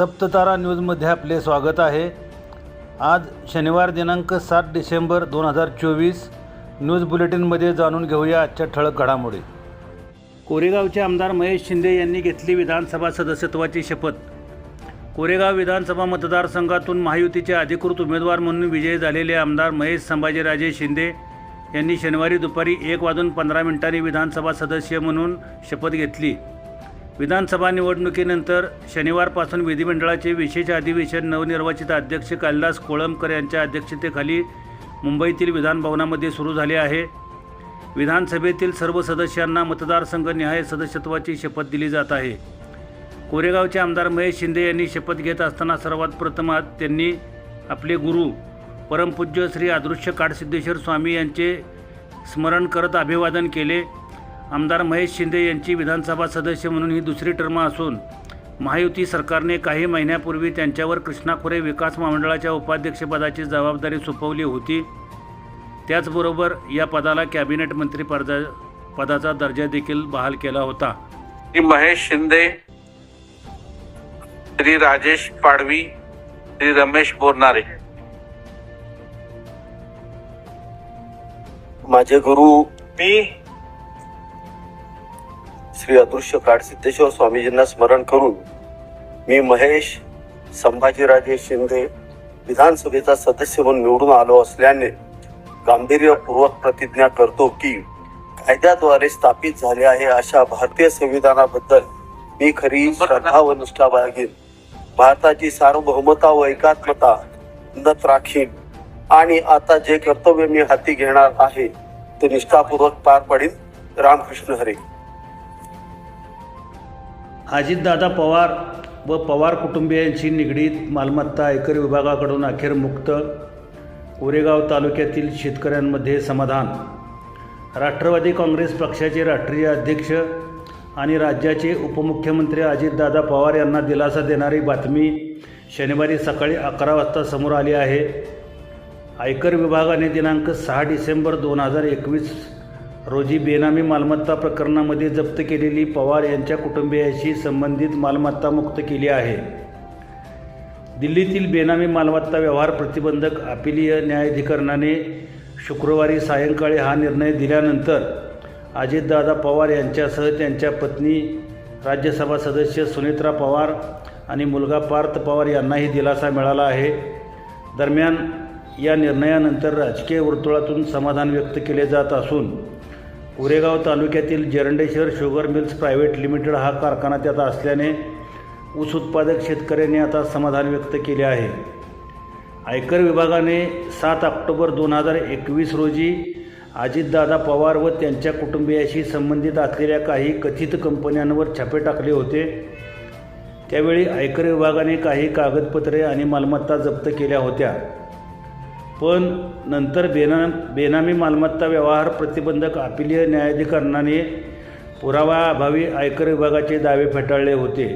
सप्ततारा न्यूजमध्ये आपले स्वागत आहे. आज शनिवार दिनांक सात डिसेंबर दोन हजार चोवीस न्यूज बुलेटिनमध्ये जाणून घेऊया आजच्या ठळक घडामोडी. कोरेगावचे आमदार महेश शिंदे यांनी घेतली विधानसभा सदस्यत्वाची शपथ. कोरेगाव विधानसभा मतदारसंघातून महायुतीचे अधिकृत उमेदवार म्हणून विजयी झालेले आमदार महेश संभाजीराजे शिंदे यांनी शनिवारी दुपारी एक वाजून पंधरा मिनिटांनी विधानसभा सदस्य म्हणून शपथ घेतली. विधानसभा निवडणुकीनंतर शनिवारपासून विधिमंडळाचे विशेष अधिवेशन नवनिर्वाचित अध्यक्ष कालिदास कोळंबकर यांच्या अध्यक्षतेखाली मुंबईतील विधानभवनामध्ये सुरू झाले आहे. विधानसभेतील सर्व सदस्यांना मतदारसंघनिहाय सदस्यत्वाची शपथ दिली जात आहे. कोरेगावचे आमदार महेश शिंदे यांनी शपथ घेत असताना सर्वात प्रथम त्यांनी आपले गुरु परमपूज्य श्री अदृश्य काडसिद्धेश्वर स्वामी यांचे स्मरण करत अभिवादन केले. आमदार महेश शिंदे यांची विधानसभा सदस्य म्हणून ही दुसरी टर्म असून महायुती सरकारने काही महिन्यापूर्वी त्यांच्यावर कृष्णा खोरे विकास महामंडळाच्या उपाध्यक्षपदाची जबाबदारी सोपवली होती. त्याचबरोबर या पदाला कॅबिनेट मंत्री पदा पदाचा दर्जा देखील बहाल केला होता. श्री महेश शिंदे श्री राजेश पाडवी श्री रमेश बोरनारे. माझे गुरु मी श्री अदृश्य काडसिद्धेश्वर स्वामीजींना स्मरण करून मी महेश संभाजीराजे शिंदे विधानसभेचा सदस्य म्हणून निवडून आलो असल्याने गांभीर्यपूर्वक प्रतिज्ञा करतो की कायद्याद्वारे स्थापित झाले आहे अशा भारतीय संविधानाबद्दल मी खरी श्रद्धा व निष्ठा बाळगेन. भारताची सार्वभौमता व एकात्मता नत राखीन. आणि आता जे कर्तव्य मी हाती घेणार आहे ते निष्ठापूर्वक पार पडेल रामकृष्ण हरे. अजितदादा पवार व पवार कुटुंबियांशी निगडीत मालमत्ता आयकर विभागाकडून अखेर मुक्त कोरेगाव तालुक्यातील शेतकऱ्यांमध्ये समाधान. राष्ट्रवादी काँग्रेस पक्षाचे राष्ट्रीय अध्यक्ष आणि राज्याचे उपमुख्यमंत्री अजितदादा पवार यांना दिलासा देणारी बातमी शनिवारी सकाळी अकरा वाजता समोर आली आहे. आयकर विभागाने दिनांक सहा डिसेंबर दोन हजार एकवीस रोजी बेनामी मालमत्ता प्रकरणामध्ये जप्त केलेली पवार यांच्या कुटुंबियाशी संबंधित मालमत्ता मुक्त केली आहे. दिल्लीतील बेनामी मालमत्ता व्यवहार प्रतिबंधक अपिलीय न्यायाधिकरणाने शुक्रवारी सायंकाळी हा निर्णय दिल्यानंतर अजितदादा पवार यांच्यासह त्यांच्या पत्नी राज्यसभा सदस्य सुनेत्रा पवार आणि मुलगा पार्थ पवार यांनाही दिलासा मिळाला आहे. दरम्यान या निर्णयानंतर राजकीय वर्तुळातून समाधान व्यक्त केले जात असून कोरेगाव तालुक्यातील Jarandeshwar sugar mills private limited हा कारखाना त्यात असल्याने ऊस उत्पादक शेतकऱ्यांनी आता समाधान व्यक्त केले आहे. आयकर विभागाने सात ऑक्टोबर दोन हजार एकवीस रोजी अजितदादा पवार व त्यांच्या कुटुंबियाशी संबंधित असलेल्या काही कथित कंपन्यांवर छापे टाकले होते. त्यावेळी आयकर विभागाने काही कागदपत्रे आणि मालमत्ता जप्त केल्या होत्या. पण नंतर बेना बेनामी मालमत्ता व्यवहार प्रतिबंधक अपिलीय न्यायाधिकरणाने पुरावाअभावी आयकर विभागाचे दावे फेटाळले होते.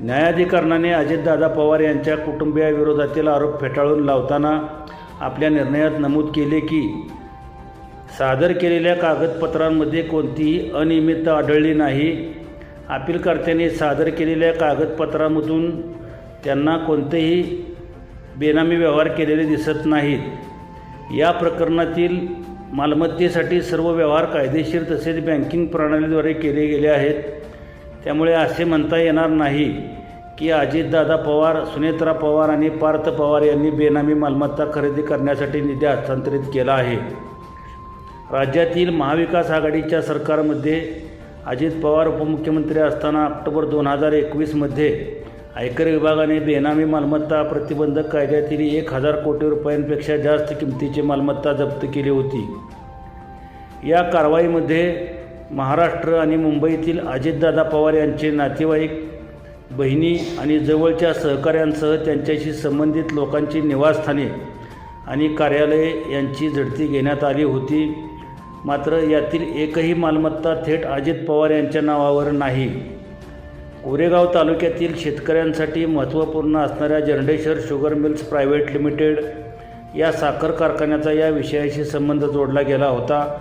न्यायाधिकरणाने अजितदादा पवार यांच्या कुटुंबियाविरोधातील आरोप फेटाळून लावताना आपल्या निर्णयात नमूद केले की सादर केलेल्या कागदपत्रांमध्ये कोणतीही अनियमितता आढळली नाही. अपीलकर्त्यांनी सादर केलेल्या कागदपत्रांमधून त्यांना कोणतेही बेनामी व्यवहार केलेले दिसत नाहीत. या प्रकरणातील मालमत्तेसाठी सर्व व्यवहार कायदेशीर तसेच बँकिंग प्रणालीद्वारे केले गेले आहेत. त्यामुळे असे म्हणता येणार नाही की अजितदादा पवार सुनेत्रा पवार आणि पार्थ पवार यांनी बेनामी मालमत्ता खरेदी करण्यासाठी निधी हस्तांतरित केला आहे. राज्यातील महाविकास आघाडीच्या सरकारमध्ये अजित पवार उपमुख्यमंत्री असताना ऑक्टोबर दोन हजार एकवीसमध्ये आयकर विभागाने बेनामी मालमत्ता प्रतिबंधक कायद्यातील एक हजार कोटी रुपयांपेक्षा जास्त किमतीची मालमत्ता जप्त केली होती. या कारवाईमध्ये महाराष्ट्र आणि मुंबईतील अजितदादा पवार यांचे नातेवाईक बहिणी आणि जवळच्या सहकाऱ्यांसह त्यांच्याशी संबंधित लोकांची निवासस्थाने आणि कार्यालये यांची झडती घेण्यात आली होती. मात्र यातील एकही मालमत्ता थेट अजित पवार यांच्या नावावर नाही. कोरेगाव तालुक्यातील शेतकऱ्यांसाठी महत्त्वपूर्ण असणाऱ्या Jarandeshwar sugar mills private limited या साखर कारखान्याचा या विषयाशी संबंध जोडला गेला होता.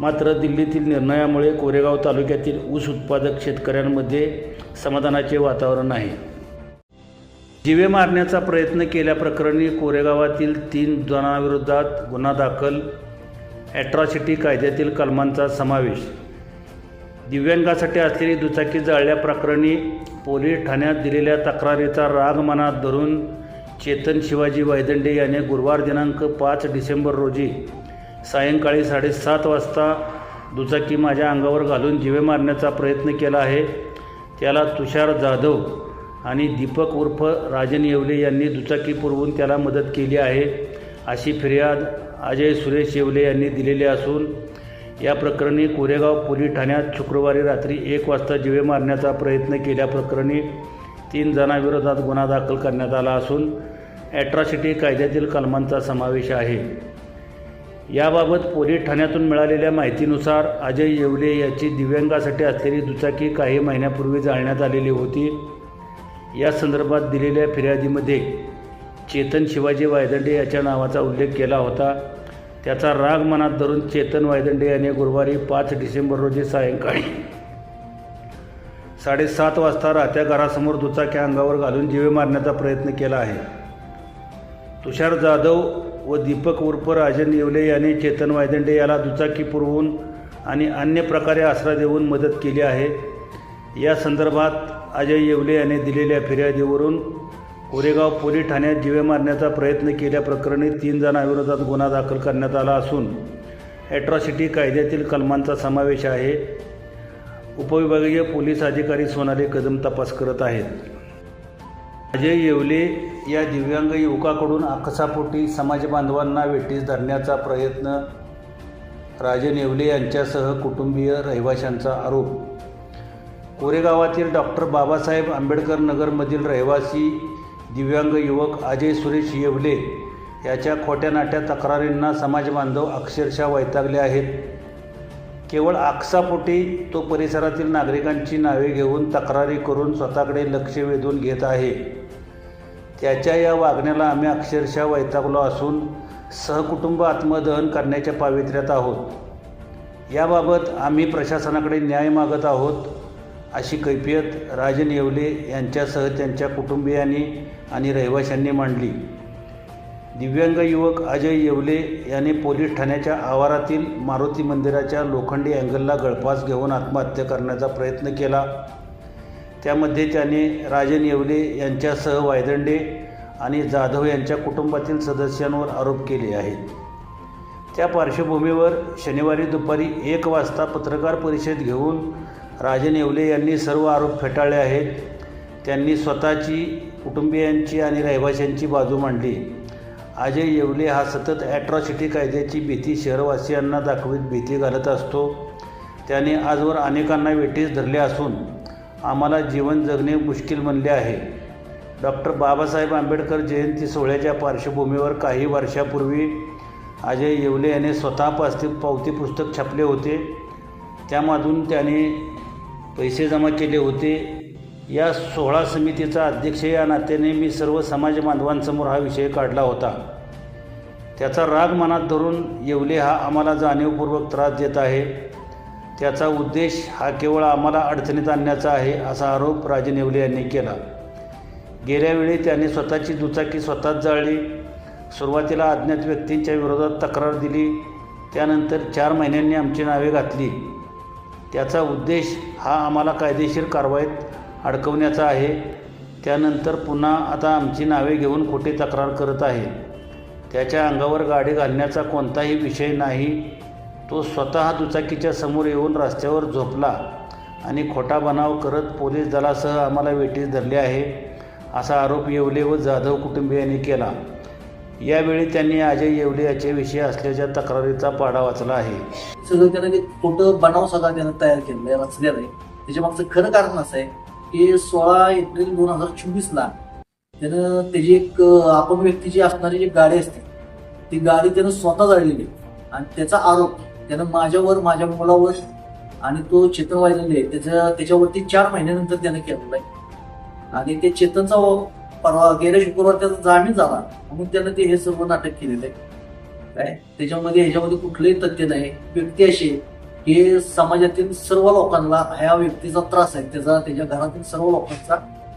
मात्र दिल्लीतील निर्णयामुळे कोरेगाव तालुक्यातील ऊस उत्पादक शेतकऱ्यांमध्ये समाधानाचे वातावरण आहे. जिवे मारण्याचा प्रयत्न केल्याप्रकरणी कोरेगावातील तीन जणांविरोधात गुन्हा दाखल. ॲट्रॉसिटी कायद्यातील कलमांचा समावेश दिव्यांगासाठी असलेली दुचाकी जाळल्याप्रकरणी पोलीस ठाण्यात दिलेल्या तक्रारीचा राग मनात धरून चेतन शिवाजी वैदंडे याने गुरुवार दिनांक पाच डिसेंबर रोजी सायंकाळी साडेसात वाजता दुचाकी माझ्या अंगावर घालून जीवे मारण्याचा प्रयत्न केला आहे. त्याला तुषार जाधव आणि दीपक उर्फ राजन येवले यांनी दुचाकी पुरवून त्याला मदत केली आहे अशी फिर्याद अजय सुरेश येवले यांनी दिलेली असून या प्रकरणी कोरेगाव पोलीस ठाण्यात शुक्रवारी रात्री एक वाजता जीवे मारण्याचा प्रयत्न केल्याप्रकरणी तीन जणांविरोधात गुन्हा दाखल करण्यात आला असून ॲट्रॉसिटी कायद्यातील कलमांचा समावेश आहे. याबाबत पोलीस ठाण्यातून मिळालेल्या माहितीनुसार अजय येवले याची दिव्यांगासाठी असलेली दुचाकी काही महिन्यापूर्वी जाळण्यात आलेली होती. या संदर्भात दिलेल्या फिर्यादीमध्ये चेतन शिवाजी वायदंडे याच्या नावाचा उल्लेख केला होता. त्याचा राग मनात धरून चेतन वायदंडे याने गुरुवारी पाच डिसेंबर रोजी सायंकाळी साडेसात वाजता राहत्या घरासमोर दुचाकी अंगावर घालून जीवे मारण्याचा प्रयत्न केला आहे. तुषार जाधव व दीपक उर्फ राजन येवले यांनी चेतन वायदंडे याला दुचाकी पुरवून आणि अन्य प्रकारे आसरा देऊन मदत केली आहे. या संदर्भात अजय येवले याने दिलेल्या फिर्यादीवरून कोरेगाव पोलीस ठाण्यात जीवे मारण्याचा प्रयत्न केल्याप्रकरणी तीन जणांविरोधात गुन्हा दाखल करण्यात आला असून ॲट्रॉसिटी कायद्यातील कलमांचा समावेश आहे. उपविभागीय पोलीस अधिकारी सोनाली कदम तपास करत आहेत. अजय येवले या दिव्यांग युवकाकडून आकसापोटी समाजबांधवांना वेटीस धरण्याचा प्रयत्न राजन येवले यांच्यासह कुटुंबीय रहिवाशांचा आरोप. कोरेगावातील डॉक्टर बाबासाहेब आंबेडकर नगरमधील रहिवासी दिव्यांग युवक अजय सुरेश येवले याच्या खोट्या नाट्या तक्रारींना समाजबांधव अक्षरशः वैतागले आहेत. केवळ आकसापोटी तो परिसरातील नागरिकांची नावे घेऊन तक्रारी करून स्वतःकडे लक्ष वेधून घेत आहे. त्याच्या या वागण्याला आम्ही अक्षरशः वैतागलो असून सहकुटुंब आत्मदहन करण्याच्या पावित्र्यात आहोत. याबाबत आम्ही प्रशासनाकडे न्याय मागत आहोत अशी कैफियत राजन येवले यांच्यासह त्यांच्या कुटुंबियांनी आणि रहिवाशांनी मांडली. दिव्यांग युवक अजय येवले याने पोलीस ठाण्याच्या आवारातील मारुती मंदिराच्या लोखंडी अँगलला गळफास घेऊन आत्महत्या करण्याचा प्रयत्न केला. त्यामध्ये त्याने राजन येवले यांच्यासह वायदंडे आणि जाधव यांच्या कुटुंबातील सदस्यांवर आरोप केले आहेत. त्या पार्श्वभूमीवर शनिवारी दुपारी एक वाजता पत्रकार परिषद घेऊन राजन येवले यांनी सर्व आरोप फेटाळले आहेत. त्यांनी स्वतःची कुटुंबियांची आणि रहिवाशांची बाजू मांडली. अजय येवले हा सतत ॲट्रॉसिटी कायद्याची भीती शहरवासियांना दाखवीत भीती घालत असतो. त्याने आजवर अनेकांना वेठीस धरले असून आम्हाला जीवन जगणे मुश्किल बनले आहे. डॉक्टर बाबासाहेब आंबेडकर जयंती सोहळ्याच्या पार्श्वभूमीवर काही वर्षापूर्वी अजय येवले याने स्वतः पास्ती पावती पुस्तक छापले होते. त्यामधून त्याने पैसे जमा केले होते. या सोहळा समितीचा अध्यक्ष या नात्याने मी सर्व समाज बांधवांसमोर हा विषय काढला होता. त्याचा राग मनात धरून येवले हा आम्हाला जाणीवपूर्वक त्रास देत आहे. त्याचा उद्देश हा केवळ आम्हाला अडचणीत आणण्याचा आहे असा आरोप राजन येवले यांनी केला. गेल्यावेळी त्याने स्वतःची दुचाकी स्वतःच जाळली. सुरुवातीला अज्ञात व्यक्तींच्या विरोधात तक्रार दिली. त्यानंतर चार महिन्यांनी आमची नावे घातली. त्याचा उद्देश हा आम्हाला कायदेशीर कारवाईत अडकवण्याचा आहे. त्यानंतर पुन्हा आता आमची नावे घेऊन खोटी तक्रार करत आहे. त्याच्या अंगावर गाडी घालण्याचा कोणताही विषय नाही. तो स्वतः दुचाकीच्या समोर येऊन रस्त्यावर झोपला आणि खोटा बनाव करत पोलीस दलासह आम्हाला वेटीस धरले आहे असा आरोप येवले व जाधव कुटुंबियांनी केला. यावेळी त्यांनी अजय येवले याच्याविषयी असल्याच्या तक्रारीचा पाडा वाचला आहे. सगळं त्यानं खोटं बनाव सगळा त्यानं तयार केलेलं म्हणजे आहे आहे. त्याच्या मागचं खरं कारण असं आहे की सोळा एप्रिल दोन हजार चोवीसला त्यानं त्याची एक आपण व्यक्तीची असणारी जी गाडी असते ती गाडी त्यानं स्वतः जाळलेली आहे. आणि त्याचा आरोप त्यानं माझ्यावर माझ्या मुलावर आणि तो चेतन वाहिलेले त्याच्या त्याच्यावरती चार महिन्यानंतर त्यानं केलेला आहे. आणि ते चेतनचा परवा गेल्या शुक्रवार त्याचा जामीन झाला. म्हणून त्यानं ते हे सर्व नाटक केलेलं आहे. काय? त्याच्यामध्ये ह्याच्यामध्ये कुठलंही तथ्य नाही. व्यक्ती अशी हे समाजातील सर्व लोकांना ह्या व्यक्तीचा त्रास आहे. त्याचा त्याच्या घरातील सर्व लोकांचा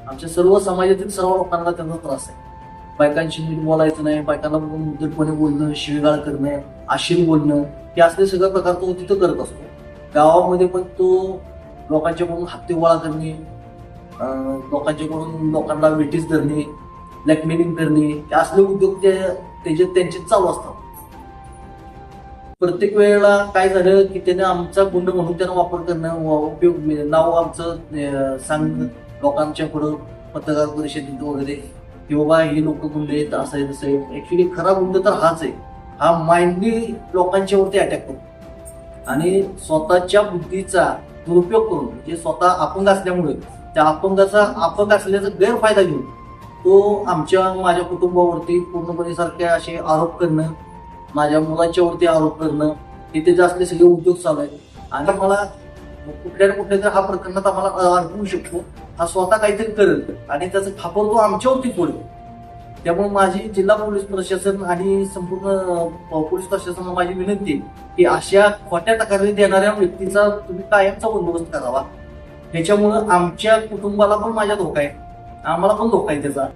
आमच्या सर्व समाजातील सर्व लोकांना त्यांचा त्रास आहे. बायकांशी नीट बोलायचं नाही बायकांना उद्धटपणे बोलणं शिवीगाळ करणं आशील बोलणं हे असले सगळ्या प्रकार तो तिथं करत असतो. गावामध्ये पण तो लोकांच्याकडून हत्ती गोळा करणे लोकांच्याकडून लोकांना वेटीस धरणे ब्लॅकमेलिंग करणे हे असले उद्योग ते त्याचे त्यांचे चालू असतात. प्रत्येक वेळेला काय झालं की त्याने आमचा गुंड म्हणून त्यानं वापर करणं व उपयोग म्हणजे नाव आमचं सांग लोकांच्या पुढं पत्रकार परिषदेत वगैरे की बाबा हे लोक गुंड आहेत असं आहे तसं आहे. ऍक्च्युली खरा गुंड तर हाच आहे. हा माइंडली लोकांच्या वरती अटॅक करतो आणि स्वतःच्या बुद्धीचा दुरुपयोग करून म्हणजे स्वतः अपंग असल्यामुळे त्या अपंगाचा अपंग असल्याचा गैरफायदा घेऊन तो आमच्या माझ्या कुटुंबावरती पूर्णपणे सारखे असे आरोप करणं माझ्या मुलांच्या वरती आरोप करणं हे त्याचे असले सगळे उद्योग चालू आहेत. आणि मला कुठल्या ना कुठल्या तरी हा प्रकरणात आम्हाला अडकवू शकतो. हा स्वतः काहीतरी करेल. आणि त्याचा खापर तो आमच्यावरती पडेल त्यामुळे माझी जिल्हा पोलीस प्रशासन आणि संपूर्ण पोलीस प्रशासनाला माझी विनंती आहे की अशा खोट्या तक्रारी देणाऱ्या व्यक्तीचा तुम्ही कायमचा बंदोबस्त करावा. त्याच्यामुळं आमच्या कुटुंबाला पण माझ्या धोका आहे. आम्हाला पण धोका आहे त्याचा.